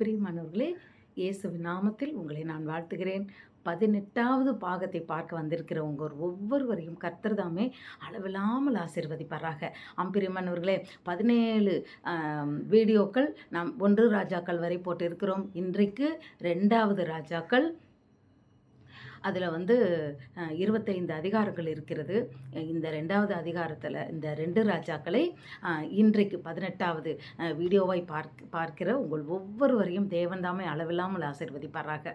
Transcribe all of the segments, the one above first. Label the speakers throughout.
Speaker 1: பிரியமானவர்களே இயேசு நாமத்தில் உங்களை நான் வாழ்த்துகிறேன். பதினெட்டாவது பாகத்தை பார்க்க வந்திருக்கிற உங்கள் ஒவ்வொருவரையும் கர்த்தர்தாமே அளவில்லாமல் ஆசிர்வதிப்பாராக. அம்பிரிமன்னவர்களே பதினேழு வீடியோக்கள் நாம் ஒன்று ராஜாக்கள் வரை போட்டிருக்கிறோம். இன்றைக்கு ரெண்டாவது ராஜாக்கள் அதில் வந்து இருபத்தைந்து அதிகாரங்கள் இருக்கிறது. இந்த ரெண்டாவது அதிகாரத்தில் இந்த ரெண்டு ராஜாக்களை இன்றைக்கு பதினெட்டாவது வீடியோவை பார்க்க பார்க்கிற உங்கள் ஒவ்வொருவரையும் தேவன்தாமே அளவில்லாமல் ஆசீர்வதிப்பாராக.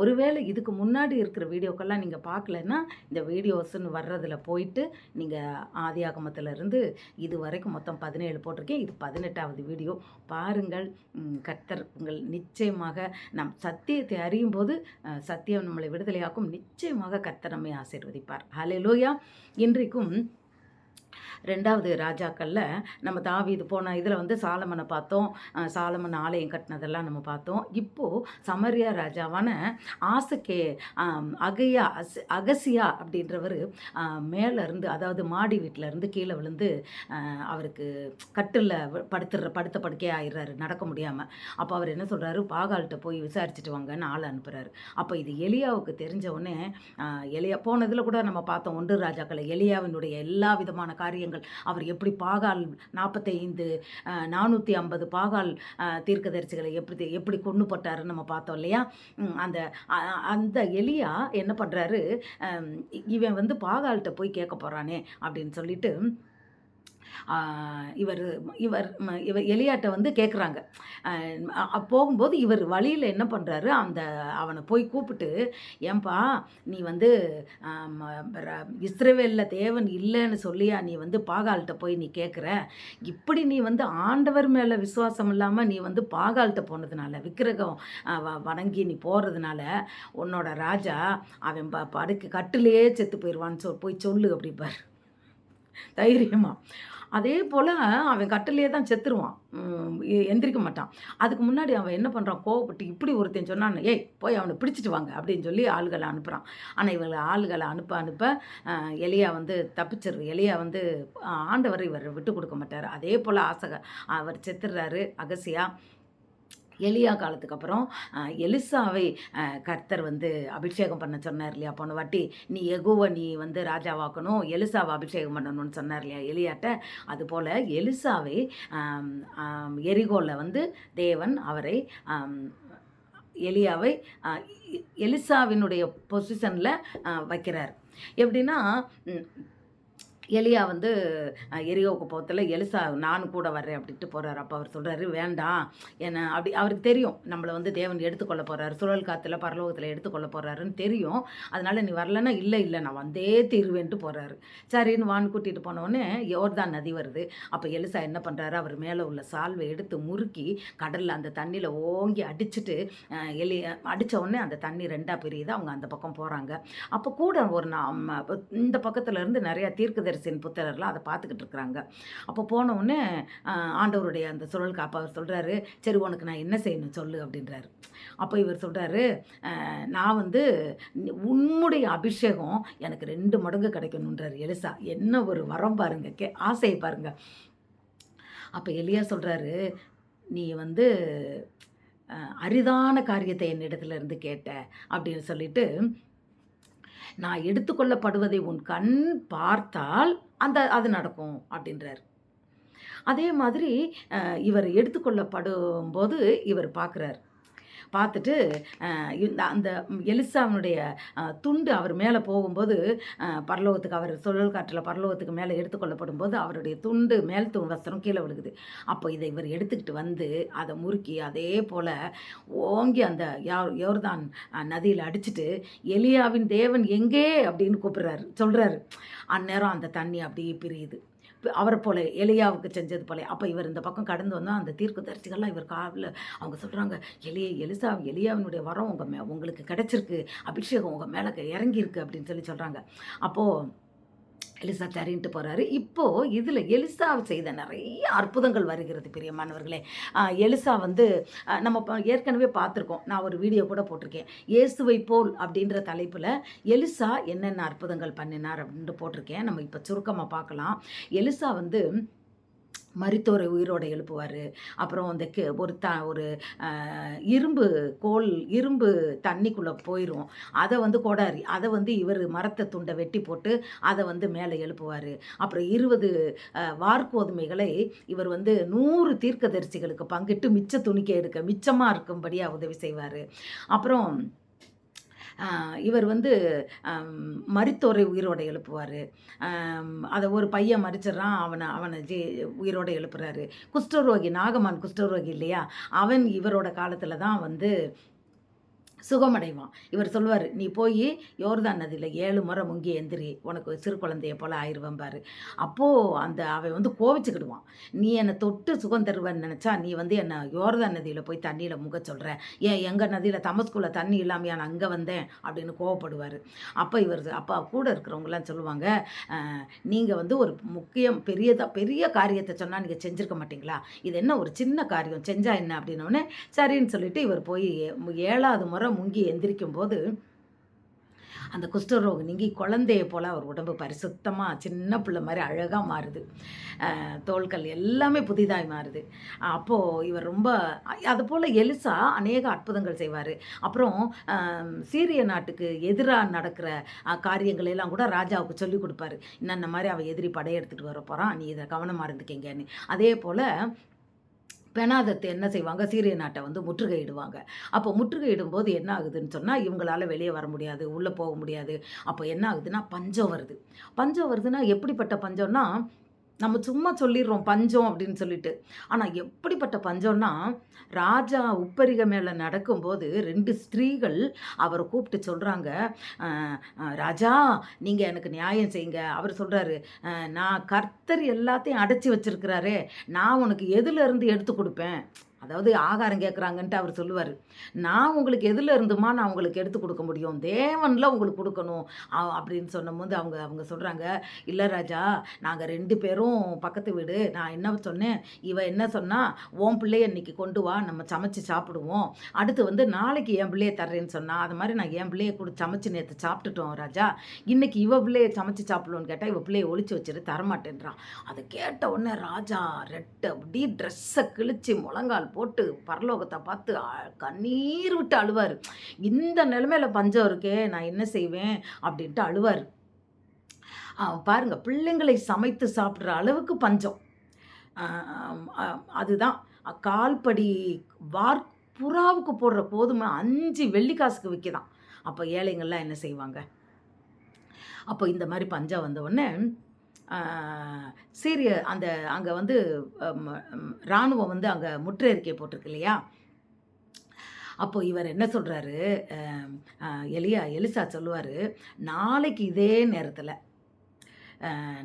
Speaker 1: ஒருவேளை இதுக்கு முன்னாடி இருக்கிற வீடியோக்கெல்லாம் நீங்கள் பார்க்கலன்னா இந்த வீடியோஸ்ன்னு வர்றதில் போயிட்டு நீங்கள் ஆதியாகமத்திலிருந்து இது வரைக்கும் மொத்தம் பதினேழு போட்டிருக்கேன் இது பதினெட்டாவது வீடியோ. பாருங்கள் கர்த்தர் உங்கள் நிச்சயமாக நம் சத்தியத்தை அறியும் போது சத்தியம் நம்மளை விடுதலையாக்கும் நிச்சயமாக கத்தனமே ஆசீர்வதிப்பார். ஹலே லோயா இன்றைக்கும் ரெண்டாவது ராஜாக்களில் நம்ம தாவீது போன இதில் வந்து சாலமனை பார்த்தோம். சாலமன் ஆலயம் கட்டினதெல்லாம் நம்ம பார்த்தோம். இப்போது சமரியா ராஜாவான ஆசகே அகையா அஸ் அகசியா அப்படின்றவர் மேலேருந்து அதாவது மாடி வீட்டிலேருந்து கீழே விழுந்து அவருக்கு கட்டில் படுத்துற படுத்த படுக்கையே ஆயிடுறாரு நடக்க முடியாமல் அப்போ அவர் என்ன சொல்கிறாரு பாகால்கிட்ட போய் விசாரிச்சுட்டு வாங்கன்னு ஆள் அனுப்புகிறாரு அப்போ இது எலியாவுக்கு தெரிஞ்ச உடனே எலியா போனதில் கூட நம்ம பார்த்தோம் ஒன்று ராஜாக்களை எலியாவினுடைய எல்லா விதமான காரியங்கள் அவர் எப்படி பாகால் நாற்பத்தைந்து நானூற்றி ஐம்பது பாகால் தீர்க்கதரிசிகளை எப்படி எப்படி கொண்டு போட்டாருன்னு நம்ம பார்த்தோம் இல்லையா? அந்த அந்த எலியா என்ன பண்ணுறாரு இவன் வந்து பாகால்கிட்ட போய் கேட்க போகிறானே அப்படின்னு சொல்லிட்டு இவர் இவர் இவர் எலியாட்டை வந்து கேட்குறாங்க போகும்போது இவர் வழியில் என்ன பண்ணுறாரு அந்த அவனை போய் கூப்பிட்டு ஏன்பா நீ வந்து இஸ்ரேவேலில் தேவன் இல்லைன்னு சொல்லியா நீ வந்து பாகால்கிட்ட போய் நீ கேட்குற இப்படி நீ வந்து ஆண்டவர் மேலே விசுவாசம் இல்லாமல் நீ வந்து பாகால்கிட்ட போனதுனால விக்கிரகம் வ- வணங்கி நீ போகிறதுனால உன்னோட ராஜா அவன் ப படுக்க கட்டிலேயே செத்து போயிடுவான்னு சொல் போய் சொல்லு அப்படிப்பார் தைரியமாக அதே போல் அவன் கட்டிலே தான் செத்துருவான். எந்திரிக்க மாட்டான். அதுக்கு முன்னாடி அவன் என்ன பண்ணுறான் கோவப்பட்டு இப்படி ஒருத்தன் சொன்னான் ஏய் போய் அவனை பிடிச்சிட்டு வாங்க அப்படின்னு சொல்லி ஆளுகளை அனுப்புகிறான் ஆனால் இவங்களை ஆளுகளை அனுப்ப அனுப்ப எலியா வந்து தப்பிச்சிரு எலியா வந்து ஆண்டவர் இவர் விட்டு கொடுக்க மாட்டார். அதே போல் ஆசக அவர் செத்துடுறாரு அகசியாக எலியா காலத்துக்கு அப்புறம் எலிசாவை கர்த்தர் வந்து அபிஷேகம் பண்ண சொன்னார் இல்லையா? போன வாட்டி நீ எகுவை நீ வந்து ராஜாவாக்கணும் எலிசாவை அபிஷேகம் பண்ணணும்னு சொன்னார் இல்லையா எலியாட்ட? அதுபோல் எலிசாவை எரிகோலில் வந்து தேவன் அவரை எலியாவை எலிசாவினுடைய பொசிஷனில் வைக்கிறார். எப்படின்னா எலியா வந்து எரியோக்கு எரியோவுக்கு போகத்தில் எலிசா நானும் கூட வர்றேன் அப்படின்ட்டு போகிறாரு அப்போ அவர் சொல்கிறாரு வேண்டாம். என்ன அப்படி அவருக்கு தெரியும். நம்மளை வந்து தேவன் எடுத்துக்கொள்ள போகிறாரு சுழல் காற்றுல பரலோகத்தில் எடுத்துக்கொள்ள போகிறாருன்னு தெரியும். அதனால் நீ வரலன்னா இல்லை இல்லை நான் வந்தே தீருவேன்ட்டு போகிறாரு சரின்னு வான் கூட்டிகிட்டு போனோடனே யோர்தான் நதி வருது. அப்போ எலிசா என்ன பண்ணுறாரு அவர் மேலே உள்ள சால்வை எடுத்து முறுக்கி கடலில் அந்த தண்ணியில் ஓங்கி அடிச்சுட்டு எலி அடித்த உடனே அந்த தண்ணி ரெண்டாக பிரியுது. அவங்க அந்த பக்கம் போகிறாங்க அப்போ கூட ஒரு நம்ம இந்த பக்கத்துலேருந்து இருந்து நிறையா தீர்க்கதரிசின் புத்தகர்லாம் அதை பார்த்துக்கிட்டு இருக்கிறாங்க அப்போ போனவுடனே ஆண்டவருடைய அந்த சுழல் காப்பா அவர் சொல்கிறாரு சரி உனக்கு நான் என்ன செய்யணும் சொல்லு அப்படின்றாரு அப்போ இவர் சொல்கிறாரு நான் வந்து உன்னுடைய அபிஷேகம் எனக்கு ரெண்டு மடங்கு கிடைக்கணுன்றார் எலிசா. என்ன ஒரு வரம் பாருங்க கே ஆசையை பாருங்க. அப்போ எலியா சொல்கிறாரு நீ வந்து அரிதான காரியத்தை என்னிடத்துல இருந்து கேட்ட அப்படின்னு சொல்லிட்டு நான் எடுத்துக்கொள்ளப்படுவதை உன் கண் பார்த்தால் அந்த அது நடக்கும் அப்படின்றார். அதே மாதிரி இவர் எடுத்துக்கொள்ளப்படும் போது இவர் பார்க்குறார். பார்த்துட்டு இந்த அந்த எலிசாவினுடைய துண்டு அவர் மேலே போகும்போது பரலோகத்துக்கு அவர் சுழல் காற்றில் பரலோகத்துக்கு மேலே எடுத்துக்கொள்ளப்படும் போது அவருடைய துண்டு மேல் துண் வஸ்திரம் கீழே விழுகுது. அப்போ இதை இவர் எடுத்துக்கிட்டு வந்து அதை முறுக்கி அதே போல் ஓங்கி அந்த யார் யோர்தான் நதியில் அடிச்சிட்டு எலியாவின் தேவன் எங்கே? அப்படின்னு கூப்பிடுறாரு சொல்கிறாரு அந்நேரம் அந்த தண்ணி அப்படியே பிரியுது. அவரை போல எலியாவுக்கு செஞ்சது போல. அப்போ இவர் இந்த பக்கம் கடந்து வந்தால் அந்த தீர்க்க தரிசிகள்லாம் இவர் காவில் அவங்க சொல்கிறாங்க எலிய எலிசா எலியாவினுடைய வரம் உங்கள் மே உங்களுக்கு கிடச்சிருக்கு. அபிஷேகம் உங்கள் மேலே இறங்கியிருக்கு அப்படின்னு சொல்லி சொல்கிறாங்க அப்போது எலிசா சரின்ட்டு போகிறாரு இப்போது இதில் எலிசா செய்த நிறைய அற்புதங்கள் வருகிறது பிரியமானவர்களே. எலிசா வந்து நம்ம ஏற்கனவே பார்த்துருக்கோம். நான் ஒரு வீடியோ கூட போட்டிருக்கேன். இயேசுவை போல் அப்படின்ற தலைப்பில் எலிசா என்னென்ன அற்புதங்கள் பண்ணினார் அப்படின்ட்டு போட்டிருக்கேன். நம்ம இப்போ சுருக்கமாக பார்க்கலாம். எலிசா வந்து மருத்துவரை உயிரோடு எழுப்புவார். அப்புறம் அந்த கே ஒரு த ஒரு இரும்பு கோல் இரும்பு தண்ணிக்குள்ளே போயிடும் அதை வந்து கோடாரி அதை வந்து இவர் மரத்தை துண்டை வெட்டி போட்டு அதை வந்து மேலே எழுப்புவார். அப்புறம் இருபது வார்கோதுமைகளை இவர் வந்து நூறு தீர்க்கதரிசிகளுக்கு பங்கிட்டு மிச்ச துணிக்க எடுக்க மிச்சமாக இருக்கும்படியாக உதவி செய்வார். அப்புறம் இவர் வந்து ஆம், உயிரோடு எழுப்புவார். அதை ஒரு பையன் மறிச்சிட்றான் அவனை அவனை ஜெ உயிரோடு எழுப்புறாரு. குஷ்டரோகி நாகமான் குஷ்டரோகி இல்லையா? அவன் இவரோட காலத்தில் தான் வந்து சுகமடைவான். இவர் சொல்லுவார் நீ போய் யோர்தான் நதியில் ஏழு முறை முங்கி எந்திரி உனக்கு சிறு குழந்தைய போல் ஆயிடுவேன் பாரு. அப்போது அந்த அவன் வந்து கோவிச்சுக்கிடுவான். நீ என்னை தொட்டு சுகம் தருவேன்னு நினச்சா நீ வந்து என்னை யோர்தான் நதியில் போய் தண்ணியில் முக சொல்கிற ஏன் எங்கள் நதியில் தமஸ்குள்ள தண்ணி இல்லாமையா நான் அங்கே வந்தேன்? அப்படின்னு கோவப்படுவார். அப்போ இவர் அப்பா கூட இருக்கிறவங்களாம் சொல்லுவாங்க நீங்கள் வந்து ஒரு முக்கியம் பெரியதாக பெரிய காரியத்தை சொன்னால் நீங்கள் செஞ்சுருக்க மாட்டீங்களா? இது என்ன ஒரு சின்ன காரியம்? செஞ்சா என்ன? அப்படின்னோடனே சரின்னு சொல்லிட்டு இவர் போய் ஏழாவது முறை முங்கி எந்திரிக்கும் போது அந்த குஷ்டரோகம் நீங்கி குழந்தைய போல் அவர் உடம்பு பரிசுத்தமாக சின்ன பிள்ளை மாதிரி அழகாக மாறுது. தோள்கள் எல்லாமே புதிதாக மாறுது. அப்போது இவர் ரொம்ப அது போல் எலிசா அநேக அற்புதங்கள் செய்வார். அப்புறம் சீரிய நாட்டுக்கு எதிராக நடக்கிற காரியங்கள் எல்லாம் கூட ராஜாவுக்கு சொல்லி கொடுப்பாரு. இன்ன மாதிரி அவன் எதிரி படையெடுத்துட்டு வர போகிறான் நீ இதை கவனமாக இருந்துக்கிங்கன்னு. அதே போல் பெனாதத்து என்ன செய்வாங்க? சீரிய நாட்டை வந்து முற்றுகையிடுவாங்க. அப்போ முற்றுகையிடும்போது என்ன ஆகுதுன்னு சொன்னால் இவங்களால் வெளியே வர முடியாது உள்ளே போக முடியாது. அப்போ என்ன ஆகுதுன்னா பஞ்சம் வருது. பஞ்சம் வருதுன்னா எப்படிப்பட்ட பஞ்சம்னா நம்ம சும்மா சொல்லிடுறோம் பஞ்சம் அப்படின்னு சொல்லிட்டு. ஆனால் எப்படிப்பட்ட பஞ்சம்னா ராஜா உப்பரிக மேலே நடக்கும்போது ரெண்டு ஸ்திரீகள் அவரை கூப்பிட்டு சொல்கிறாங்க ராஜா நீங்கள் எனக்கு நியாயம் செய்யுங்க. அவர் சொல்கிறாரு நான் கர்த்தர் எல்லாத்தையும் அடைச்சி வச்சிருக்கிறாரு நான் உனக்கு எதுலேருந்து எடுத்து கொடுப்பேன்? அதாவது ஆகாரம் கேட்குறாங்கன்ட்டு அவர் சொல்லுவார். நான் உங்களுக்கு எதில் இருந்துமா நான் உங்களுக்கு எடுத்து கொடுக்க முடியும். தேவனில் உங்களுக்கு கொடுக்கணும். அப்படின்னு சொன்னபோது அவங்க அவங்க சொல்கிறாங்க இல்லை ராஜா நாங்கள் ரெண்டு பேரும் பக்கத்து வீடு. நான் என்ன சொன்னேன்? இவ என்ன சொன்னால் உன் பிள்ளைய இன்னைக்கு கொண்டு வா நம்ம சமைச்சு சாப்பிடுவோம். அடுத்து வந்து நாளைக்கு என் பிள்ளைய தர்றேன்னு சொன்னால் அது மாதிரி நான் என் பிள்ளைய கூட சமைச்சு நேற்று சாப்பிட்டுட்டோம் ராஜா. இன்னைக்கு இவ பிள்ளைய சமைச்சு சாப்பிடுவோன்னு கேட்டால் இவ பிள்ளைய ஒழிச்சு வச்சுட்டு தரமாட்டேன்றான். அதை கேட்ட உடனே ராஜா ரெட்டு அப்படி ட்ரெஸ்ஸை கிழிச்சு முழங்கால் போட்டு பரலோகத்தை பார்த்து கண்ணீர் விட்டு அழுவார். இந்த நிலமையில பஞ்சம் இருக்கே நான் என்ன செய்வேன்? அப்படின்ட்டு அழுவார். பாருங்க பிள்ளைங்களை சமைத்து சாப்பிட்ற அளவுக்கு பஞ்சம். அதுதான். கால்படி வார் புறாவுக்கு போடுற கோதுமை அஞ்சு வெள்ளிக்காசுக்கு விற்கிதான் அப்போ ஏழைங்கள்லாம் என்ன செய்வாங்க? அப்போ இந்த மாதிரி பஞ்சம் வந்த உடனே சீரிய அந்த அங்கே வந்து இராணுவம் வந்து அங்கே முற்றறிக்கை போட்டிருக்கு இல்லையா? அப்போ இவர் என்ன சொல்கிறாரு எலியா எலிசா சொல்லுவார் நாளைக்கு இதே நேரத்தில்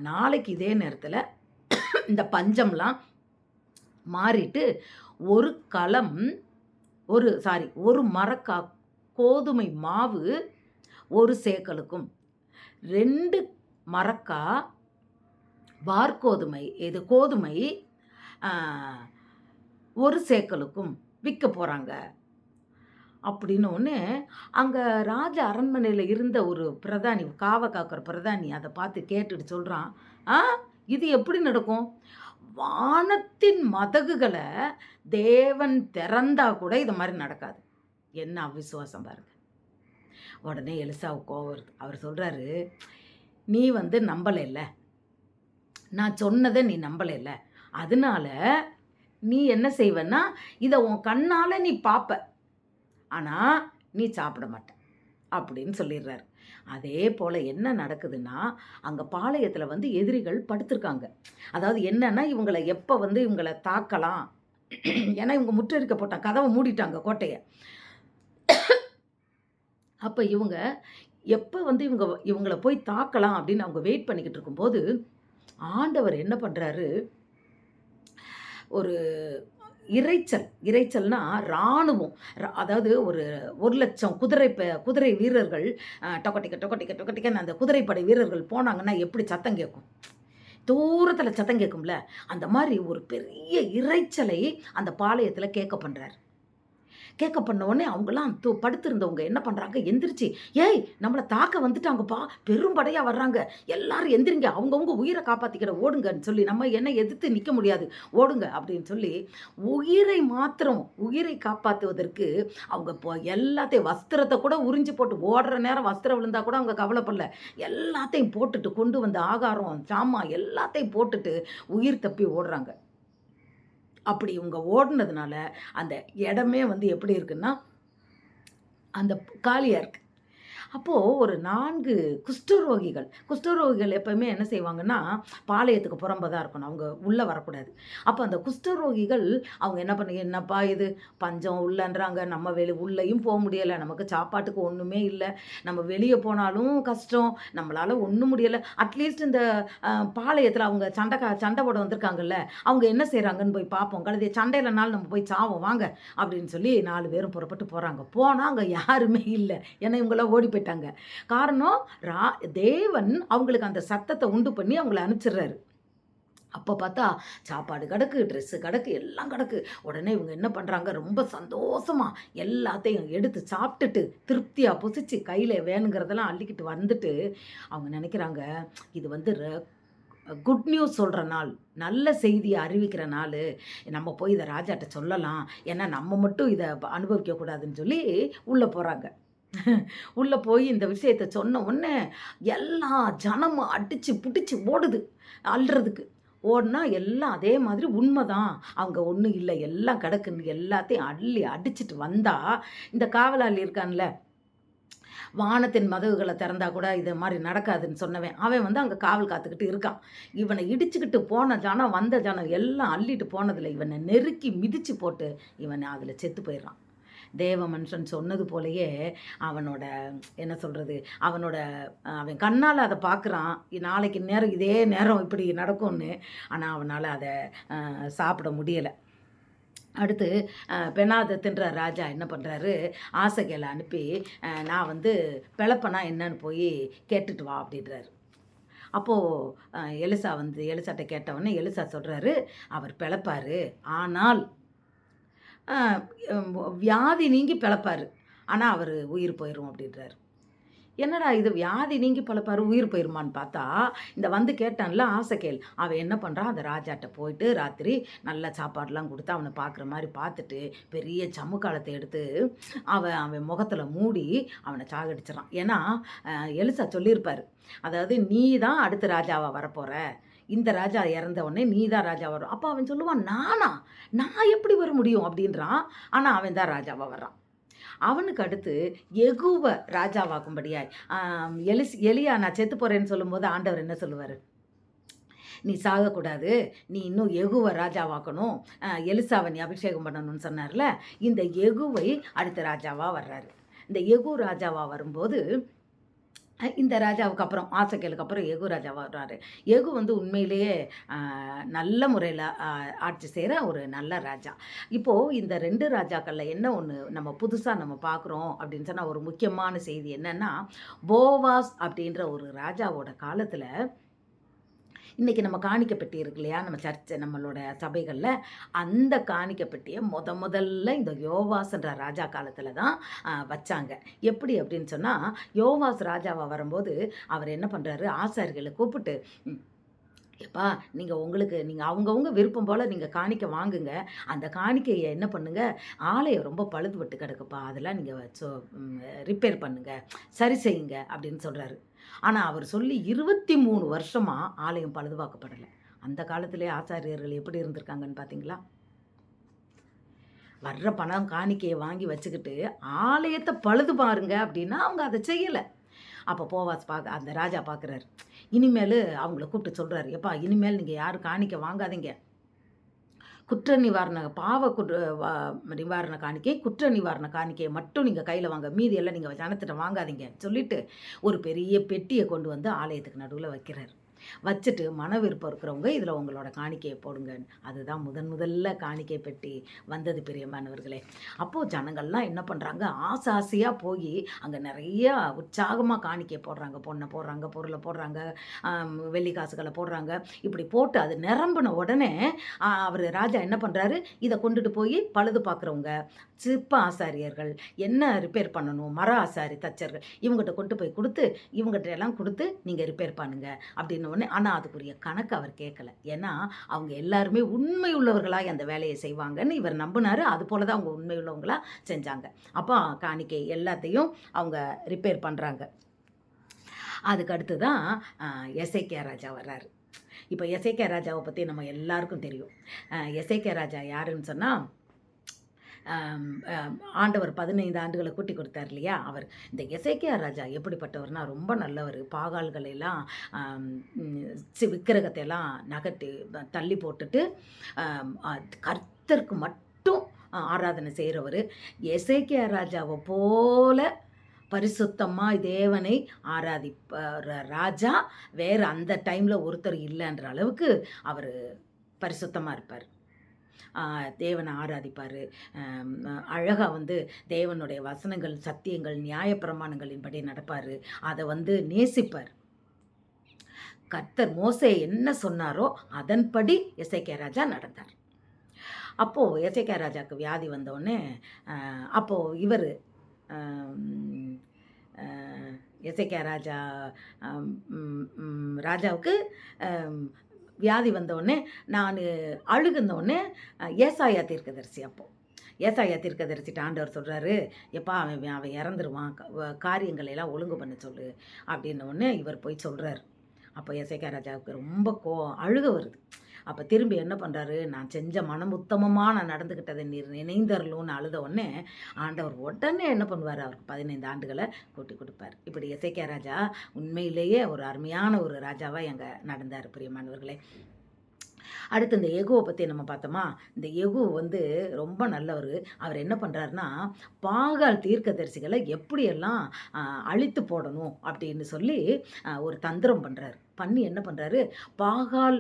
Speaker 1: நாளைக்கு இதே நேரத்தில் இந்த பஞ்சம்லாம் மாறிட்டு ஒரு களம் ஒரு சாரி ஒரு மரக்கா கோதுமை மாவு ஒரு சேக்கலுக்கும் ரெண்டு மரக்கா வார்கோதுமை இது கோதுமை ஒரு சேக்கலுக்கும் விற்க போகிறாங்க அப்படின்னு ஒன்று அங்கே ராஜ அரண்மனையில் இருந்த ஒரு பிரதானி காவ காக்கிற பிரதானி அதை பார்த்து கேட்டுட்டு சொல்கிறான் ஆ இது எப்படி நடக்கும்? வானத்தின் மதகுகளை தேவன் திறந்தா கூட இது மாதிரி நடக்காது. என்ன அவிசுவாசம் பாருங்க. உடனே எலிசாவுக்கு கோவம் வருது. அவர் சொல்கிறாரு நீ வந்து நம்பலைல்ல. நான் சொன்னதை நீ நம்பலைல்ல. அதனால நீ என்ன செய்வேன்னா இதை உன் கண்ணால் நீ பார்ப்ப ஆனால் நீ சாப்பிட மாட்ட. அப்படின்னு சொல்லிடுறாரு. அதே போல் என்ன நடக்குதுன்னா அங்கே பாளையத்தில் வந்து எதிரிகள் படுத்திருக்காங்க. அதாவது என்னன்னா இவங்களை எப்போ வந்து இவங்களை தாக்கலாம். ஏன்னா இவங்க முற்றறிக்க போட்டாங்க கதவை மூடிட்டாங்க கோட்டையை. அப்போ இவங்க எப்போ வந்து இவங்க இவங்களை போய் தாக்கலாம் அப்படின்னு அவங்க வெயிட் பண்ணிக்கிட்டு இருக்கும்போது ஆண்டவர் என்ன பண்ணுறாரு ஒரு இரைச்சல் இறைச்சல்னா இராணுவம். அதாவது ஒரு ஒரு லட்சம் குதிரை குதிரை வீரர்கள் டொக்கட்டிக்க டொக்கட்டிக்க டொக்கட்டிக்கன்னு அந்த குதிரைப்படை வீரர்கள் போனாங்கன்னா எப்படி சத்தம் கேட்கும்? தூரத்தில் சத்தம் கேட்கும்ல. அந்த மாதிரி ஒரு பெரிய இரைச்சலை அந்த பாளையத்தில் கேட்க பண்ணுறாரு கேட்க பண்ண உடனே அவங்களாம் தூ படுத்திருந்தவங்க என்ன பண்ணுறாங்க எந்திரிச்சு ஏய் நம்மளை தாக்க வந்துட்டாங்கப்பா. பெரும்படையாக வர்றாங்க. எல்லாரும் எந்திரிங்க. அவங்கவுங்க உயிரை காப்பாற்றிக்கிட ஓடுங்கன்னு சொல்லி நம்ம என்ன எதிர்த்து நிற்க முடியாது. ஓடுங்க. அப்படின்னு சொல்லி உயிரை மாத்திரம் உயிரை காப்பாற்றுவதற்கு அவங்க இப்போ எல்லாத்தையும் வஸ்திரத்தை கூட உறிஞ்சு போட்டு ஓடுற நேரம் வஸ்திரம் விழுந்தா கூட அவங்க கவலைப்படல. எல்லாத்தையும் போட்டுட்டு கொண்டு வந்த ஆகாரம் சாமான் எல்லாத்தையும் போட்டுட்டு உயிர் தப்பி ஓடுறாங்க. அப்படி இவங்க ஓடினதுனால அந்த இடமே வந்து எப்படி இருக்குன்னா அந்த காலியாக இருக்குது அப்போது ஒரு நான்கு குஷ்டரோகிகள் குஷ்டரோகிகள் எப்பவுமே என்ன செய்வாங்கன்னா பாளையத்துக்கு புறம்ப தான் இருக்கணும். அவங்க உள்ளே வரக்கூடாது. அப்போ அந்த குஷ்டரோகிகள் அவங்க என்ன பண்ணுங்க என்னப்பா இது? பஞ்சம் உள்ளன்றாங்க. நம்ம வெளி உள்ளேயும் போக முடியலை. நமக்கு சாப்பாட்டுக்கு ஒன்றுமே இல்லை. நம்ம வெளியே போனாலும் கஷ்டம். நம்மளால் ஒன்றும் முடியலை. அட்லீஸ்ட் இந்த பாளையத்தில் அவங்க சண்டை சண்டை போட வந்திருக்காங்கல்ல அவங்க என்ன செய்கிறாங்கன்னு போய் பார்ப்போம். கழுதிய சண்டையிலனாலும் நம்ம போய் சாவோம். வாங்க அப்படின்னு சொல்லி நாலு பேரும் புறப்பட்டு போகிறாங்க போனால் அங்கே யாருமே இல்லை. ஏன்னா இவங்களாம் ஓடி போயிட்டாங்க. காரணம் ரா தேவன் அவங்களுக்கு அந்த சத்தத்தை உண்டு பண்ணி அவங்கள அனுப்பிச்சிடுறாரு. அப்போ பார்த்தா சாப்பாடு கிடக்கு ட்ரெஸ்ஸு கிடக்கு எல்லாம் கிடக்கு. உடனே இவங்க என்ன பண்ணுறாங்க ரொம்ப சந்தோஷமாக எல்லாத்தையும் எடுத்து சாப்பிட்டுட்டு திருப்தியாக புசிச்சு கையில் வேணுங்கிறதெல்லாம் அள்ளிக்கிட்டு வந்துட்டு அவங்க நினைக்கிறாங்க இது வந்து குட் நியூஸ் சொல்கிற நாள் நல்ல செய்தியை அறிவிக்கிற நாள். நம்ம போய் இதை ராஜாட்ட சொல்லலாம். ஏன்னா நம்ம மட்டும் இதை அனுபவிக்கக்கூடாதுன்னு சொல்லி உள்ளே போகிறாங்க உள்ளே போய் இந்த விஷயத்தை சொன்ன உடனே எல்லா ஜனமும் அடித்து பிடிச்சி ஓடுது அள்ளுறதுக்கு ஓடுனா எல்லாம் அதே மாதிரி உண்மை தான் அவங்க ஒன்றும் இல்லை எல்லாம் கிடக்குன்னு எல்லாத்தையும் அள்ளி அடிச்சிட்டு வந்தால் இந்த காவலாளி இருக்கான்ல வானத்தின் மதகுகளை திறந்தா கூட இது மாதிரி நடக்காதுன்னு சொன்னவன் அவன் வந்து அங்கே காவல் காத்துக்கிட்டு இருக்கான். இவனை இடிச்சுக்கிட்டு போன ஜனம் வந்த ஜனம் எல்லாம் அள்ளிட்டு போனதில் இவனை நெருக்கி மிதித்து போட்டு இவனை அதில் செத்து போயிடுறான். தேவ மனுஷன் சொன்னது போலயே அவனோட என்ன சொல்கிறது அவனோட அவன் கண்ணால் அதை பார்க்குறான் நாளைக்கு நேரம் இதே நேரம் இப்படி நடக்கும்னு. ஆனால் அவனால் அதை சாப்பிட முடியலை. அடுத்து அஹ், தின்ற ராஜா என்ன பண்ணுறாரு ஆசைகளை அனுப்பி நான் வந்து பிளப்பனா என்னன்னு போய் கேட்டுட்டு வா அப்படின்றாரு. அப்போது எலிசா வந்து எலிசாட்ட கேட்டவொடனே எலிசா சொல்கிறாரு அவர் பிழப்பார் ஆனால் வியாதி நீங்கி பிழப்பார் ஆனால் அவர் உயிர் போயிடும் அப்படின்றாரு. என்னடா இது வியாதி நீங்கி பழப்பார் உயிர் போயிருமான்னு பார்த்தா இந்த வந்து கேட்டான்ல ஆசை கேள். அவன் என்ன பண்ணுறான் அந்த ராஜாட்ட போயிட்டு ராத்திரி நல்ல சாப்பாடெலாம் கொடுத்து அவனை பார்க்குற மாதிரி பார்த்துட்டு பெரிய சமுக்காலத்தை எடுத்து அவன் அவன் முகத்தில் மூடி அவனை சாகடிச்சிடறான். ஏன்னா எலிசா சொல்லியிருப்பார். அதாவது நீ தான் அடுத்த ராஜாவாக வரப்போகிற இந்த ராஜா இறந்த உடனே நீ தான் ராஜா வரும். அப்போ அவன் சொல்லுவான் நானா? நான் எப்படி வர முடியும்? அப்படின்றான். ஆனால் அவன் தான் ராஜாவாக வர்றான். அவனுக்கு அடுத்து எகுவ ராஜாவாகும்படியாய் எலிஸ் எலியா நான் செத்து போகிறேன்னு சொல்லும்போது ஆண்டவர் என்ன சொல்லுவார்? நீ சாகக்கூடாது. நீ இன்னும் எகுவை ராஜாவாக்கணும். எலிசாவை நீ அபிஷேகம் பண்ணணும்னு சொன்னார்ல. இந்த எகுவை அடுத்த ராஜாவாக வர்றாரு. இந்த எகு ராஜாவாக வரும்போது இந்த ராஜாவுக்கு அப்புறம் ஆசைக்கலுக்கு அப்புறம் எகு ராஜாவாக வர்றாரு. எகு வந்து உண்மையிலேயே நல்ல முறையில் ஆட்சி செய்கிற ஒரு நல்ல ராஜா. இப்போது இந்த ரெண்டு ராஜாக்களில் என்ன ஒன்று நம்ம புதுசாக நம்ம பார்க்குறோம் அப்படின்னு சொன்னால் ஒரு முக்கியமான செய்தி என்னென்னா போவாஸ் அப்படின்ற ஒரு ராஜாவோட காலத்தில் இன்றைக்கி நம்ம காணிக்கப்பட்டி இருக்கு இல்லையா? நம்ம சர்ச்சை நம்மளோட சபைகளில் அந்த காணிக்கப்பட்டியை முத முதல்ல இந்த யோவாஸ்ன்ற ராஜா காலத்தில் தான் வச்சாங்க. எப்படி அப்படின்னு சொன்னால் யோவாஸ் ராஜாவாக வரும்போது அவர் என்ன பண்ணுறாரு ஆசாரிகளை கூப்பிட்டு எப்பா நீங்கள் உங்களுக்கு நீங்கள் அவங்கவுங்க விருப்பம் போல் நீங்கள் காணிக்கை வாங்குங்க. அந்த காணிக்கையை என்ன பண்ணுங்கள் ஆலயம் ரொம்ப பழுது விட்டு கிடக்குப்பா. அதெல்லாம் நீங்கள் ரிப்பேர் பண்ணுங்கள் சரி செய்யுங்க அப்படின்னு சொல்கிறாரு ஆனால் அவர் சொல்லி இருபத்தி மூணு வருஷமாக ஆலயம் பழுதுபாக்கப்படலை அந்த காலத்திலே ஆச்சாரியர்கள் எப்படி இருந்திருக்காங்கன்னு பார்த்தீங்களா வர்ற பணம் காணிக்கையை வாங்கி வச்சுக்கிட்டு ஆலயத்தை பழுது பாருங்க அப்படின்னா அவங்க அதை செய்யலை. அப்போ போவாஸ் பார்க்க அந்த ராஜா பார்க்குறாரு இனிமேல் அவங்கள கூப்பிட்டு சொல்கிறாரு எப்பா இனிமேல் நீங்கள் யாரும் காணிக்கை வாங்காதீங்க. குற்ற நிவாரண பாவ குற்ற நிவாரண காணிக்கை குற்ற நிவாரண காணிக்கையை மட்டும் நீங்கள் கையில் வாங்க. மீதி எல்லாம் நீங்கள் ஜனத்திட்ட வாங்காதீங்க. சொல்லிட்டு ஒரு பெரிய பெட்டியை கொண்டு வந்து ஆலயத்துக்கு நடுவில் வைக்கிறார். வச்சுட்டு மன விருப்பம் இருக்கிறவங்க இதில் உங்களோட காணிக்கையை போடுங்க. அதுதான் முதன் முதல்ல காணிக்கை பெட்டி வந்தது பெரியமானவர்களே. அப்போது ஜனங்கள்லாம் என்ன பண்ணுறாங்க ஆசை ஆசையாக போய் அங்கே நிறையா உற்சாகமாக காணிக்கை போடுறாங்க. பொண்ணை போடுறாங்க பொருளை போடுறாங்க வெள்ளி காசுகளை போடுறாங்க. இப்படி போட்டு அது நிரம்பின உடனே அவர் ராஜா என்ன பண்ணுறாரு இதை கொண்டுட்டு போய் பழுது பார்க்குறவங்க சிற்ப ஆசாரியர்கள் என்ன ரிப்பேர் பண்ணணும்? மர ஆசாரி தச்சர்கள் இவங்ககிட்ட கொண்டு போய் கொடுத்து இவங்ககிட்ட எல்லாம் கொடுத்து நீங்கள் ரிப்பேர் பண்ணுங்க அப்படின்னு உடனே ஆனால் அதுக்குரிய கணக்கு அவர் கேட்கல. ஏன்னா அவங்க எல்லாருமே உண்மை உள்ளவர்களாக அந்த வேலையை செய்வாங்கன்னு இவர் நம்பினார். அது போல தான் அவங்க உண்மை உள்ளவங்களாக செஞ்சாங்க. அப்போ காணிக்கை எல்லாத்தையும் அவங்க ரிப்பேர் பண்ணுறாங்க அதுக்கு அடுத்து தான் எஸ்ஐகே ராஜா வர்றாரு. இப்போ எஸ்ஐகே ராஜாவை பற்றி நம்ம எல்லாருக்கும் தெரியும். எஸ்ஐகே ராஜா யாருன்னு சொன்னால் ஆண்டவர் பதினைந்து ஆண்டுகளை கூட்டி கொடுத்தார் இல்லையா அவர். இந்த எசேக்கியா ராஜா எப்படிப்பட்டவர்னா ரொம்ப நல்லவர். பாகால்களையெல்லாம் விக்கிரகத்தை எல்லாம் நகட்டி தள்ளி போட்டுட்டு கர்த்தருக்கு மட்டும் ஆராதனை செய்கிறவர் எசேக்கியா ராஜாவை போல பரிசுத்தமாக தேவனை ஆராதிப்ப ராஜா. வேறு அந்த டைமில் ஒருத்தர் இல்லைன்ற அளவுக்கு அவர் பரிசுத்தமாக இருப்பார். தேவனை ஆராதிப்பார். அழகாக வந்து தேவனுடைய வசனங்கள் சத்தியங்கள் நியாயப்பிரமாணங்களின்படி நடப்பார். அதை வந்து நேசிப்பார். கர்த்தர் மோசே என்ன சொன்னாரோ அதன்படி எஸ்ஐகே ராஜா நடந்தார். அப்போது எஸ்ஐகே ராஜாவுக்கு வியாதி வந்தோடனே அப்போது இவர் எஸ்ஐகே ராஜா ராஜாவுக்கு வியாதி வந்தவுடனே நான் அழுகுந்தவுடனே ஏசாயா தீர்க்கதரிசி அப்போ. ஏசாயா தீர்க்கதரிசிட்டு ஆண்டவர் சொல்கிறாரு எப்பா அவன் அவன் இறந்துருவான். காரியங்களை எல்லாம் ஒழுங்கு பண்ண சொல்லு. அப்படின்ன உடனே இவர் போய் சொல்கிறார் அப்போ எசேக்கியா ராஜாவுக்கு ரொம்ப கோ அழுக வருது. அப்போ திரும்பி என்ன பண்ணுறாரு நான் செஞ்ச மனம் உத்தமமாக நான் நடந்துக்கிட்டதை நீர் நினைந்தரலும்னு அழுத உடனே ஆண்டவர் உடனே என்ன பண்ணுவார்? அவருக்கு பதினைந்து ஆண்டுகளை கூட்டி கொடுப்பார். இப்படி இசைக்கே ராஜா உண்மையிலேயே ஒரு அருமையான ஒரு ராஜாவாக எங்க நடந்தார் பிரியமானவர்களே அடுத்து இந்த எகுவை பற்றி நம்ம பார்த்தோமா? இந்த எகு வந்து ரொம்ப நல்லவர். அவர் என்ன பண்ணுறாருன்னா பாகால் தீர்க்கதரிசிகளை எப்படியெல்லாம் அழித்து போடணும் அப்படின்னு சொல்லி ஒரு தந்திரம் பண்ணுறாரு பண்ணி என்ன பண்ணுறாரு பாகால்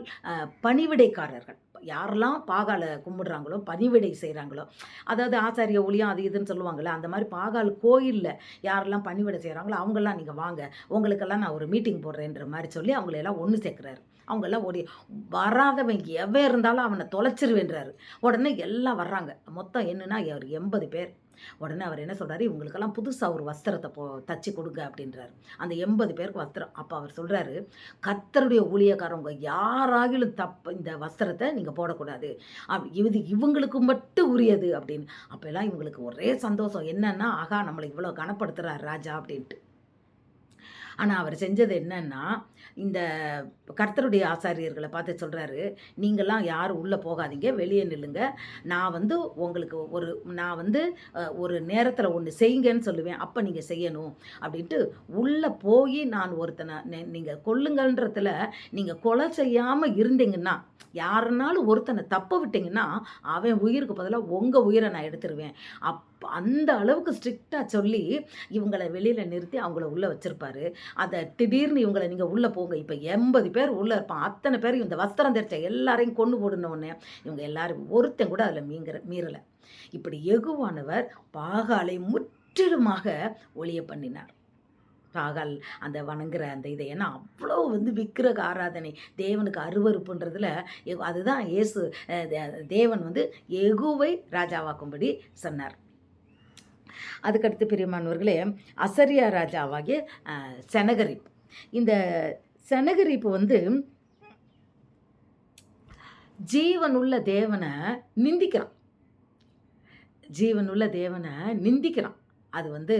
Speaker 1: பணிவிடைக்காரர்கள். யாரெல்லாம் பாகாலை கும்பிடுறாங்களோ பணிவிடை செய்கிறாங்களோ அதாவது ஆச்சாரிய ஒளியம் அது இதுன்னு சொல்லுவாங்கள்ல அந்த மாதிரி பாகால் கோயிலில் யாரெல்லாம் பணிவிடை செய்கிறாங்களோ அவங்கெல்லாம் நீங்கள் வாங்க உங்களுக்கெல்லாம் நான் ஒரு மீட்டிங் போடுறேன்ற மாதிரி சொல்லி அவங்களையெல்லாம் ஒன்று சேர்க்குறாரு. அவங்கெல்லாம் ஓடி வராதவன் எவ்வளோ இருந்தாலும் அவனை தொலைச்சிருவேன்றாரு. உடனே எல்லாம் வர்றாங்க. மொத்தம் என்னன்னா அவர் எண்பது பேர். உடனே அவர் என்ன சொல்கிறாரு இவங்களுக்கெல்லாம் புதுசாக ஒரு வஸ்திரத்தை போ தச்சு கொடுங்க அப்படின்றாரு. அந்த எண்பது பேருக்கு வஸ்திரம். அப்போ அவர் சொல்கிறாரு கத்தருடைய ஊழியக்காரவங்க யாராகிலும் தப்பு இந்த வஸ்திரத்தை நீங்கள் போடக்கூடாது. அப் இது இவங்களுக்கு மட்டும் உரியது அப்படின்னு. அப்போல்லாம் இவங்களுக்கு ஒரே சந்தோஷம். என்னன்னா ஆகா நம்மளை இவ்வளோ கனப்படுத்துறார் ராஜா அப்படின்ட்டு. ஆனால் அவர் செஞ்சது என்னன்னா இந்த கர்த்தருடைய ஆசாரியர்களை பார்த்து சொல்கிறாரு நீங்கள்லாம் யாரும் உள்ளே போகாதீங்க வெளியே நில்லுங்க. நான் வந்து உங்களுக்கு ஒரு நான் வந்து ஒரு நேரத்தில் ஒன்று செய்யுங்கன்னு சொல்லுவேன். அப்போ நீங்கள் செய்யணும். அப்படின்ட்டு உள்ளே போய் நான் ஒருத்தனை நீங்கள் கொல்லுங்கன்றதுல நீங்கள் கொலை செய்யாமல் இருந்தீங்கன்னா யாருனாலும் ஒருத்தனை தப்ப விட்டீங்கன்னா அவன் உயிருக்கு பதிலாக உங்கள் உயிரை நான் எடுத்துருவேன். அப் அந்த அளவுக்கு ஸ்ட்ரிக்டாக சொல்லி இவங்களை வெளியில் நிறுத்தி அவங்கள உள்ளே வச்சுருப்பாரு. அதை திடீர்னு இவங்களை நீங்கள் உள்ளே போங்க. இப்போ எண்பது பேர் உள்ளே இருப்பான். அத்தனை பேர் இந்த வஸ்திரம் தெரிச்ச எல்லாரையும் கொண்டு போடணுன்னே இவங்க எல்லாரும் ஒருத்தன் கூட அதில் மீங்கிற மீறலை. இப்படி எகுவானவர் பாகாலை முற்றிலுமாக ஒளிய பண்ணினார். பாகால் அந்த வணங்குற அந்த இதை. ஏன்னா அவ்வளோ வந்து விக்கிரக ஆராதனை. தேவனுக்கு அருவருப்புன்றதுல அதுதான் இயேசு தே- தேவன் வந்து எகுவை ராஜாவாக்கும்படி சொன்னார். அதுக்கடுத்து பிரியமானவர்களே அசரியா ராஜாவாகிய செனகரிப். இந்த செனகரிப்பு வந்து ஜீவனுள்ள தேவனை நிந்திக்கிறான். ஜீவனுள்ள தேவனை நிந்திக்கிறான். அது வந்து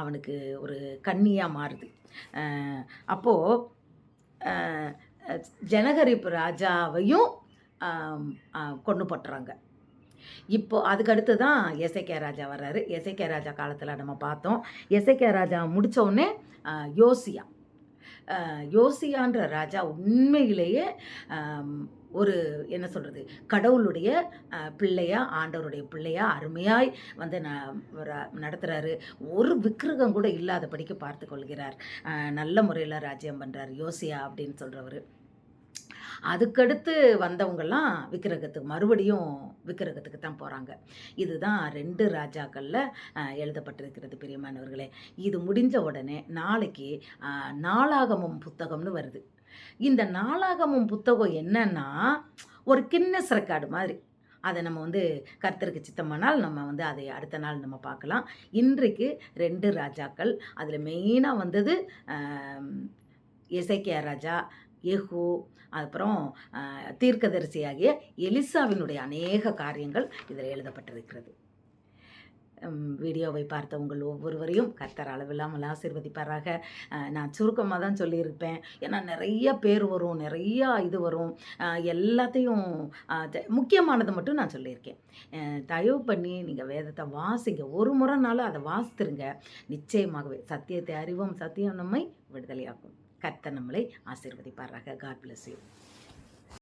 Speaker 1: அவனுக்கு ஒரு கண்ணியாக மாறுது. அப்போது அப்போ ஜனகரிப்பு ராஜாவையும் கொண்டு போட்டுறாங்க. இப்போ அதுக்கடுத்து தான் எஸ்ஐகே ராஜா வர்றாரு. எஸ்ஐகே ராஜா காலத்தில் நம்ம பார்த்தோம். எஸ்ஐகே ராஜா முடிச்ச யோசியா. யோசியான்ற ராஜா உண்மையிலேயே ஒரு என்ன சொல்கிறது கடவுளுடைய பிள்ளையாக ஆண்டவருடைய பிள்ளையாக அருமையாய் வந்து ந நடத்துகிறாரு ஒரு விக்கிரகம் கூட இல்லாதபடிக்கு பார்த்து கொள்கிறார். நல்ல முறையில் ராஜ்யம் பண்ணுறார் யோசியா அப்படின்னு சொல்கிறவர் அதுக்கடுத்து வந்தவங்கெல்லாம் விக்கிரகத்துக்கு மறுபடியும் விக்கிரகத்துக்கு தான் போகிறாங்க இதுதான் ரெண்டு ராஜாக்களில் எழுதப்பட்டிருக்கிறது பிரியமானவர்களே. இது முடிஞ்ச உடனே நாளைக்கு நாளாகமம் புத்தகம்னு வருது. இந்த நாளாகமம் புத்தகம் என்னன்னா ஒரு கின்னஸ் ரெக்கார்டு மாதிரி. அதை நம்ம வந்து கர்த்தருக்கு சித்தமானால் நம்ம வந்து அதை அடுத்த நாள் நம்ம பார்க்கலாம். இன்றைக்கு ரெண்டு ராஜாக்கள் அதில் மெயினாக வந்தது ஆம், ராஜா எஹோ அப்புறம் தீர்க்கதரிசியாகிய எலிசாவினுடைய அநேக காரியங்கள் இதில் எழுதப்பட்டிருக்கிறது. வீடியோவை பார்த்த உங்கள் ஒவ்வொருவரையும் கர்த்தர் அளவில்லாமல் ஆசீர்வதிப்பாராக. நான் சுருக்கமாக தான் சொல்லியிருப்பேன். ஏன்னா நிறைய பேர் வரும் நிறையா இது வரும். எல்லாத்தையும் முக்கியமானதை மட்டும் நான் சொல்லியிருக்கேன். தயவு பண்ணி நீங்கள் வேதத்தை வாசிங்க. ஒரு முறைனாலும் அதை வாசித்துருங்க. நிச்சயமாகவே சத்தியத்தை அறிவோம். சத்தியம் நம்மை விடுதலையாக்கும். கர்த்த நம்மளை ஆசீர்வதிப்பாராக. God bless you